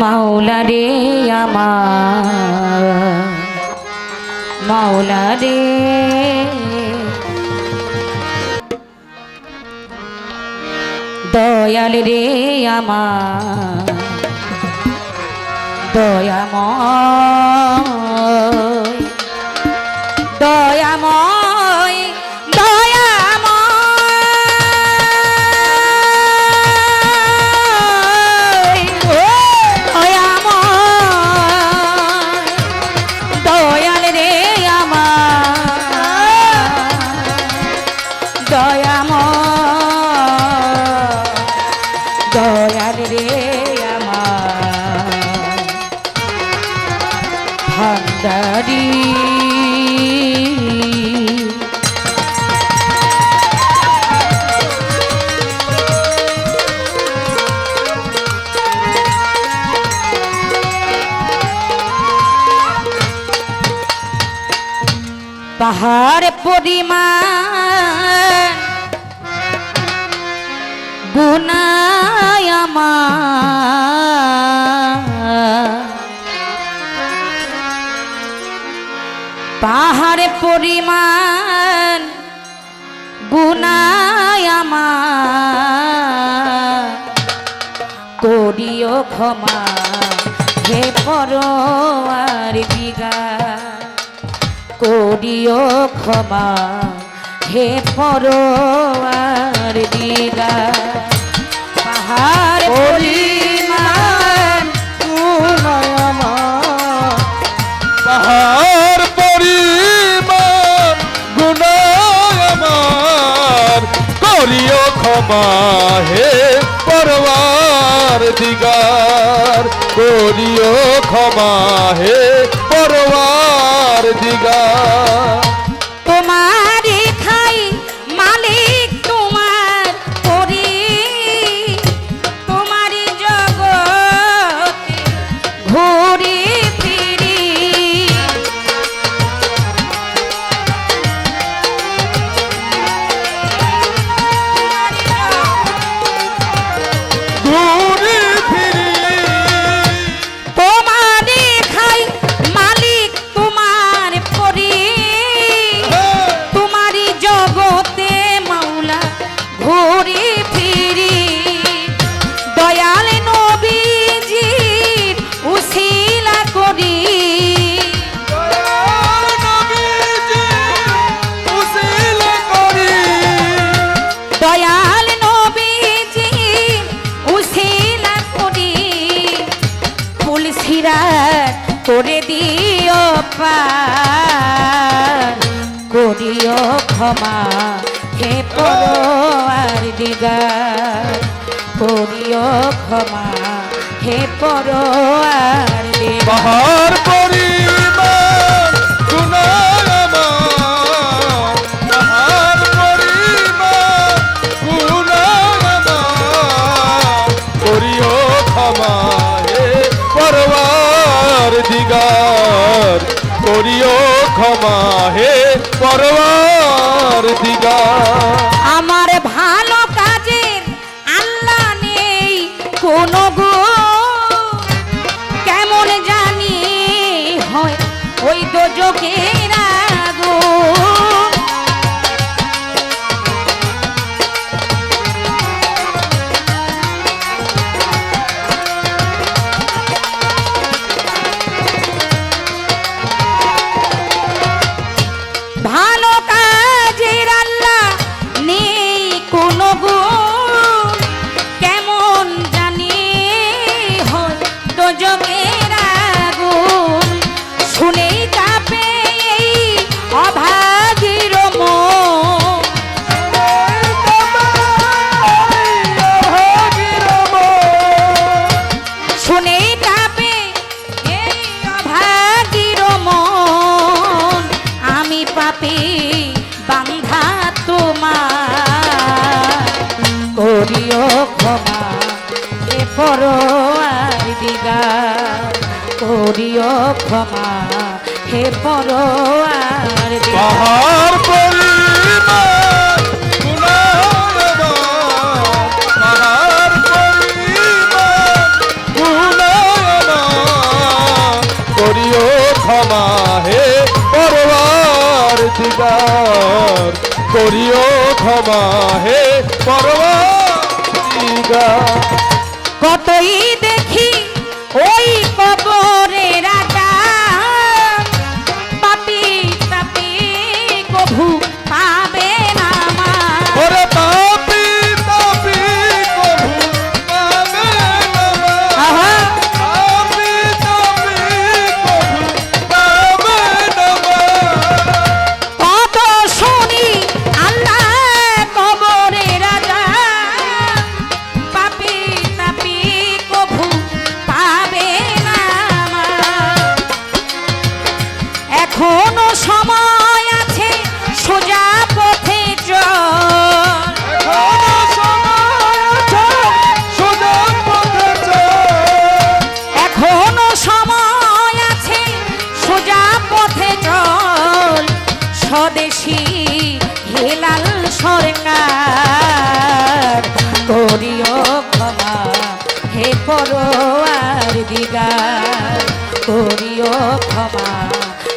মাওলা রে আমার মাওলা রে। দয়াল রে আমার দয়াময় দয়াময়। ভান্ডারি পাহাড় পরিমাণ গুনায় আমার। পাহাড় পরিমাণ গুনায় আমার। করিও ক্ষমা হে পরোয়ার দিগা করিও ক্ষমা হে পরোয়ার দিগা করিও ক্ষমা হে পরবার দিগার করিও ক্ষমাহে পরবার দিগার। করিও ক্ষমা হে পরোয়ার দিগার। করিও ক্ষমা হে হে পরবার দিগার। করিও ক্ষমা হে পরবার দিগার করিও ক্ষমা, এ পর দিগা করিও ক্ষমা, হে পর আর করিও ক্ষমা, হে পরবার করিও ক্ষমা, হে পরবার পরবাদিগার কতই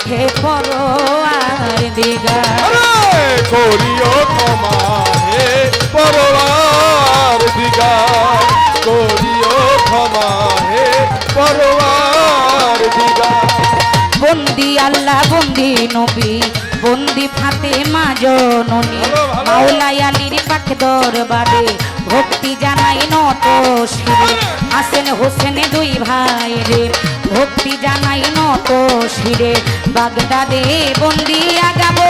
হে পরোয়ার আরে করিও ক্ষমা হে পরবার দিগার করিও ক্ষমা হে পরবার দিগার বন্দি আল্লাহ বন্দি নবী বন্দি ফাতে মা জননী। মাওলাই আলীর পাক দরবারে ভক্তি জানাই নত শিরে হাসেন হোসেন দুই ভাই রে ভক্তি জানাই নত শিরে। বাগদাদে বন্দি আগাবো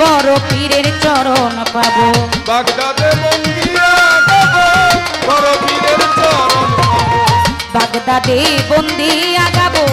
বড় পীরের চরণ পাবো। বাগদাদে বন্দিয়া গাবো বড় বীরের চরণ বাগদাদে বন্দি আগাবো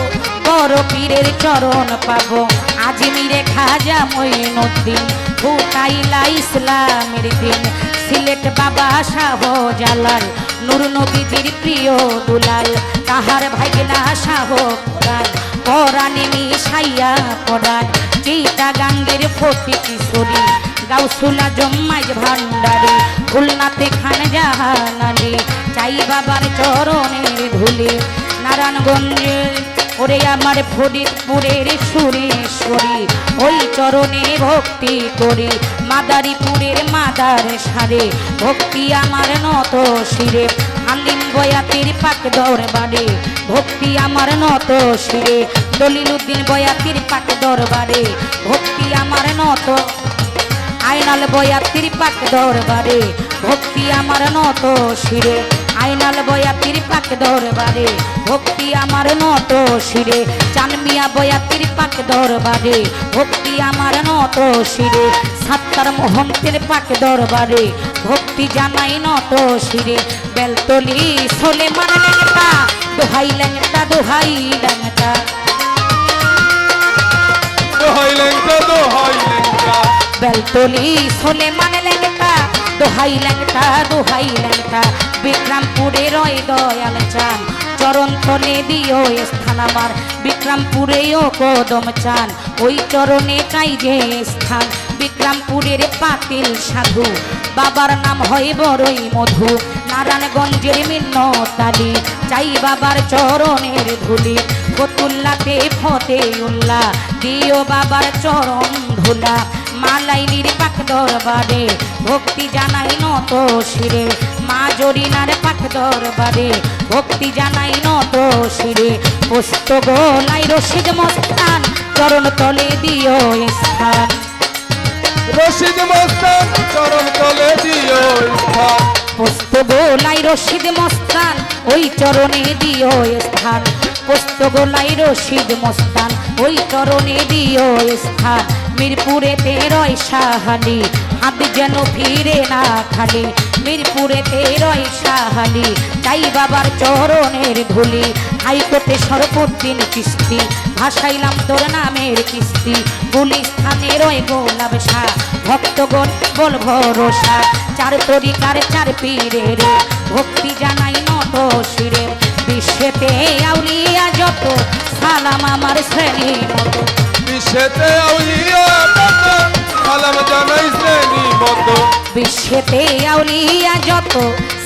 বড় পীরের চরণ পাবো। আজি আজমিরে খাজা মঈনুদ্দিন ফুটাইলা ইসলামের দিন। সিলেট বাবা শাহ জালাল নুর নবীজির প্রিয় দুলাল তাহার ভাইগনা শাহ কোরআন পরাণে মিশাইয়া পড়ান চিতা গাঙ্গের ফটি কিশোরী গাউসুলা জম্মাই ভান্ডারি খুলনাতে খান জাহানালি, চাই বাবার চরণের ধুলি। নারায়ণগঞ্জে, ওরে আমার ফরিদপুরের সুরেশ্বরী, ওই চরণে ভক্তি করি মাদারীপুরের মাদার সারে, ভক্তি আমার নত শিরে। হালিম বয়াতির পাক দরবারে ভক্তি আমার নত শিরে। দলিল উদ্দিন বয়াতির পাক দরবারে ভক্তি আমার নত। আইনাল বয়াতির পাক দরবারে ভক্তি আমার নত শিরে। আইনাল বয়াতির পাক দরবারে ভক্তি আমার নত শিরে। চানমিয়া বয়াতির পাক দরবারে ভক্তি আমার নত শিরে। সাত্তার মোহন্তের পাক দরবারে ভক্তি জানাই নত শিরে। বেলতলি সোলে মানে লেংটা দোহাই লেংটা দোহাই লেংটা দোহাই লেঙ্কা দোহাই লেঙ্কা বেলতলি সোলে মানে লেংটা দোহাই লেংটা দোহাই লেংটা বিক্রমপুরে রয় দয়াল চান। চরণ তলে দিও স্থান আমার। বিক্রমপুরেও কদম চান। ওই চরণে চাই যে স্থান। বিক্রমপুরের পাতিল সাধু। বাবার নাম হয় বড়ই মধু। নারায়ণগঞ্জের মিন্নতালি। চাই বাবার চরণের ধুলি। ফতুল্লাতে ফতে উল্লাহ দিও বাবার চরণ ধুলা। মালাইলির পাক দরবারে। ভক্তি জানাই নত শিরে। মা জরিনার পাক দরবারে ভক্তি জানাই নত শিরে। পোস্ত গোলাই রশিদ মস্তান চরণ তলে দিও স্থান। রশিদ মস্তান চরণ তলে দিও স্থান। পোস্ত গোলাই রশিদ মস্তান ওই চরণে দিও স্থান। পোস্ত গোলাই রশিদ মস্তান ওই চরণে দিও স্থান। মিরপুরে তেরয় সাহালি হাত যেন ফিরে না খালি। মিরপুরে তেরয় সাহালি তাই বাবার চরণের ধুলি। হাইকোর্টে সর্বদিন কিস্তি, ভাসাইলাম তোর নামের কিস্তি। পুলিশ থানে রয় গোলাপ ভক্তগণ বল ভরসা। চার তরিকার চার পীরের ভক্তি জানাই নত শিরে বিশ্বেতে আউলিয়া যত, সালাম আমার শ্রেণি মতো। বিশেতে আউলিয়া সালাম জানাই শ্রেণি বিশ্বেতে আউলিয়া যত,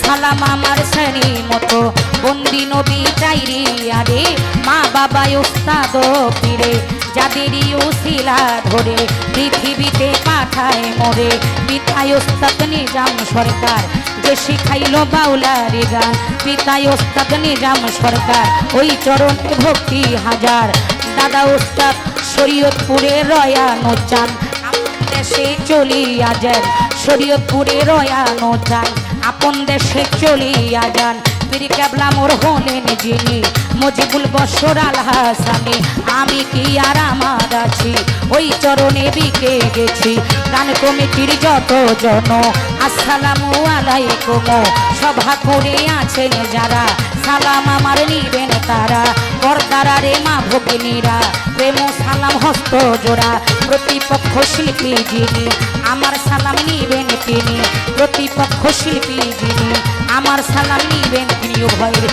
সালাম আমার শ্রেণি মতো। বন্দি নবী চাইরি আরে, মা বাবা উস্তাদ পীরে যাদেরই উশিলা ধরে, পৃথিবীতে পাঠায় মরে। পিতায় ওস্তাদ নিজাম সরকার, যে শিখাইল বাউলারি গান। পিতায় ওস্তাদ নিজাম সরকার, ওই চরণে ভক্তি হাজার। দাদা ওস্তাদ শরীয়তপুরে রয়ানো চান। দেশে চলিয়া যান। শরীয়তপুরে রয়ানো চান আপন দেশে চলিয়া যান। পীর কেবলা মোর হলেন যিনি, মজিবুল বসর আল হাসানি। আমি কি আর আমার আছি? ওই চরণে বিকে গেছি। গান কমিটির যত জন, আসসালামু আলাইকুম। সভা করে আছেন যারা। সালাম আমার নিবেন তারা। পর্দারা রে মা ভগিনীরা। প্রেম সালাম হস্ত জোড়া। প্রতিপক্ষ শিল্পী যিনি, আমার সালাম নিবেন তিনি। প্রতিপক্ষ শিল্পী যিনি, আমার সালাম নিবেন তিনি উভয়ের